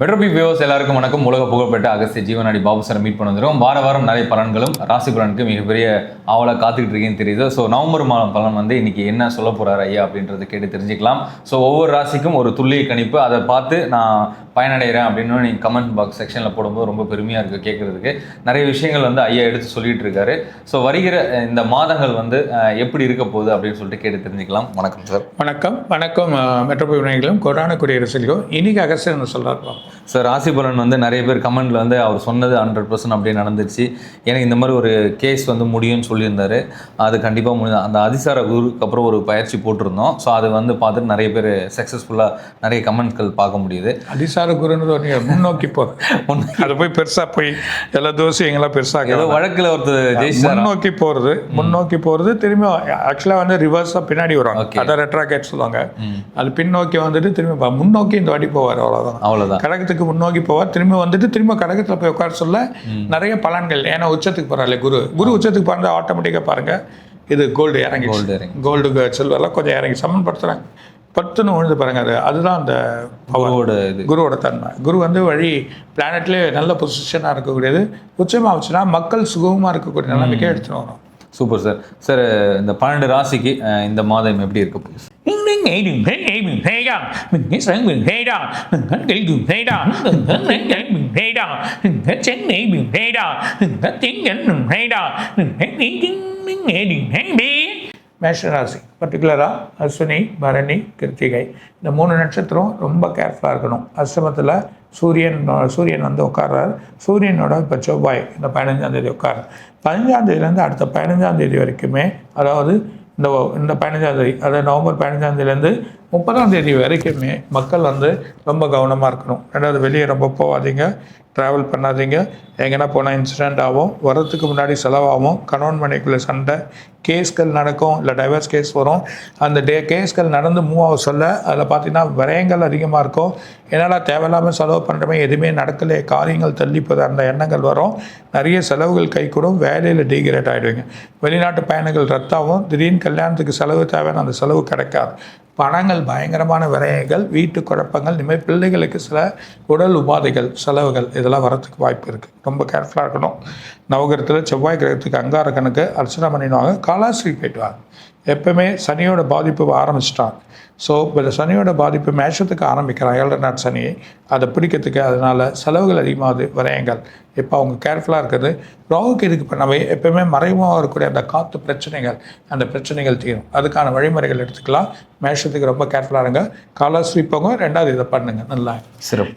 மெட்ரோபி viewers எல்லாருக்கும் வணக்கம். உலக புகழ்பெற்ற அகஸ்திய ஜீவனாடி பாபு சார் மீட் பண்ண வந்துடும் வார வாரம் நிறைய பலன்களும் ராசி பலனுக்கு மிகப்பெரிய ஆவலாக காத்துக்கிட்டு இருக்கேன்னு தெரியுது. ஸோ நவம்பர் மாதம் பலன் வந்து இன்னைக்கு என்ன சொல்ல போகிறார் ஐயா அப்படின்றத கேட்டு தெரிஞ்சுக்கலாம். ஸோ ஒவ்வொரு ராசிக்கும் ஒரு துல்லிய கணிப்பு. அதை பார்த்து நான் பயனடைகிறேன் அப்படின்னு நீங்கள் கமெண்ட் பாக்ஸ் செக்ஷனில் போடும்போது ரொம்ப பெருமையாக இருக்குது கேட்குறதுக்கு நிறைய விஷயங்கள் வந்து ஐயா எடுத்து சொல்லிட்டு இருக்காரு. ஸோ வருகிற இந்த மாதங்கள் வந்து எப்படி இருக்க போகுது அப்படின்னு சொல்லிட்டு கேட்டு தெரிஞ்சுக்கலாம். வணக்கம் சார். வணக்கம். வணக்கம் மெட்ரோபி விநாயகர்களும் குடியரசு குடியரசுலையும் இன்னைக்கு அகஸ்டர் சொல்கிறார் சார் ராசி பலன் வந்து நிறைய பேர் கமெண்ட்ல வந்து அவர் சொன்னது ஹண்ட்ரட் பர்சன்ட் அப்படியே நடந்துருச்சு. எனக்கு இந்த மாதிரி ஒரு கேஸ் வந்து முடியும்னு சொல்லியிருந்தாரு. அது கண்டிப்பாக முடியும் அந்த அதிசார குருக்கு அப்புறம் ஒரு பயிற்சி போட்டிருந்தோம். ஸோ அது வந்து பார்த்துட்டு நிறைய பேர் சக்ஸஸ்ஃபுல்லாக நிறைய கமெண்ட்கள் பார்க்க முடியுது. அதிசார குருன்னு முன்னோக்கி போகிறது அது போய் பெருசாக போய் எல்லா தோசையும் எங்கெல்லாம் ஏதோ பெருசாக வழக்கில் ஒருத்தர் ஜெயிச்சாரா? முன்னோக்கி போகிறது முன்னோக்கி போகிறது திரும்பி ஆக்சுவலாக வந்து ரிவர்ஸாக பின்னாடி வரும் Okay. அதை ரெட்ராகேட் சொல்லுவாங்க. அது பின்னோக்கி வந்துட்டு திரும்பி பா- முன்னோக்கி இந்த வாட்டி போவார் அவ்வளோதான் அவ்வளோதான் கடகத்துக்கு முன்னோக்கி போவார். திரும்பி வந்துட்டு திரும்ப கடகத்தில் போய் உட்கார சொல்ல நிறைய பலன்கள். ஏன்னா உச்சத்துக்கு போகிறாள் குரு. குரு உச்சத்துக்கு போகிறத ஆட்டோமேட்டிக்காக பாருங்க இது கோல்டு இறங்கி கோல்டு இறங்கி கோல்டு சில்வர்லாம் கொஞ்சம் இறங்கி சமன்படுத்துகிறாங்க பத்துன்னு விழுந்து பாருங்க அது அதுதான் அந்த பவர் அவரோட இது. குருவோட தன்மை. குரு வந்து வழி பிளானட்லேயே நல்ல பொசிஷனாக இருக்கக்கூடியது. உச்சமாக வச்சுன்னா மக்கள் சுகமாக இருக்கக்கூடிய நிலைமைக்கே எடுத்துன்னு வரும் சூப்பர் சார் சார் இந்த பன்னெண்டு ராசிக்கு இந்த மாதம் எப்படி இருக்க? போகுது மேஷராசி பர்டிகுலராக அஸ்வினி பரணி கிருத்திகை இந்த மூணு நட்சத்திரம் ரொம்ப கேர்ஃபுல்லாக இருக்கணும். அஸ்தமத்தில் சூரியன் சூரியன் வந்து உட்கார்றாரு. சூரியனோட இப்போ செவ்வாய் இந்த பதினஞ்சாம் தேதி உட்கார் பதினஞ்சாம் தேதியிலேருந்து அடுத்த பதினஞ்சாம் தேதி வரைக்குமே அதாவது இந்த இந்த பதினஞ்சாந்தேதி அதாவது நவம்பர் பதினஞ்சாந்தேதியிலேருந்து முப்பதாம் தேதி வரைக்குமே மக்கள் வந்து ரொம்ப கவனமாக இருக்கணும். ரெண்டாவது வெளியே ரொம்ப போகாதீங்க. ட்ராவல் பண்ணாதீங்க. எங்கன்னா போனால் இன்சிடெண்ட் ஆகும். வரத்துக்கு முன்னாடி செலவாகும். கணவன் மனைக்குள்ளே சண்டை. கேஸ்கள் நடக்கும். இல்லை டைவர்ஸ் கேஸ் வரும். அந்த டே கேஸ்கள் நடந்து மூவ் ஆக சொல்ல அதில் பார்த்தீங்கன்னா விரயங்கள் அதிகமாக இருக்கும். என்னடா தேவையில்லாமல் செலவு பண்ணுறமே எதுவுமே நடக்கலையே. காரியங்கள் தள்ளி அந்த எண்ணங்கள் வரும். நிறைய செலவுகள் கை கூடும் வேலையில் டீக்ரேட் ஆகிடுவீங்க வெளிநாட்டு பயணங்கள் ரத்தாகும். திடீர்னு கல்யாணத்துக்கு செலவு தேவையான அந்த செலவு கிடைக்காது. பணங்கள் பயங்கரமான விரயங்கள் வீட்டு குழப்பங்கள் இனிமேல் பிள்ளைகளுக்கு சில உடல் உபாதைகள் செலவுகள் இதெல்லாம் வரத்துக்கு வாய்ப்பு இருக்குது ரொம்ப கேர்ஃபுல்லாக இருக்கணும். நவகிரகத்தில் செவ்வாய் கிரகத்துக்கு அங்கார கணக்கு அர்ச்சனை பண்ணிடுவாங்க காலாஸ்ரீ போயிடுவாங்க எப்பவுமே சனியோட பாதிப்பு ஆரம்பிச்சிட்டாங்க ஸோ இப்போ சனியோட பாதிப்பு மேஷத்துக்கு ஆரம்பிக்கிறான். ஏழரை நாட் சனி. அதை பிடிக்கிறதுக்கு அதனால் செலவுகள் அதிகமாகுது விரயங்கள். இப்போ அவங்க கேர்ஃபுல்லாக இருக்கிறது ராகுக்கு இதுக்கு பண்ணவே எப்பவுமே மறைமுகமாக இருக்கக்கூடிய அந்த காற்று பிரச்சனைகள் அந்த பிரச்சனைகள் தீரும். அதுக்கான வழிமுறைகள் எடுத்துக்கலாம். மேஷத்துக்கு ரொம்ப கேர்ஃபுல்லாக இருங்க. காலாஸ்ரீ போங்க. ரெண்டாவது இதை பண்ணுங்கள் நல்லா. சிறப்பு.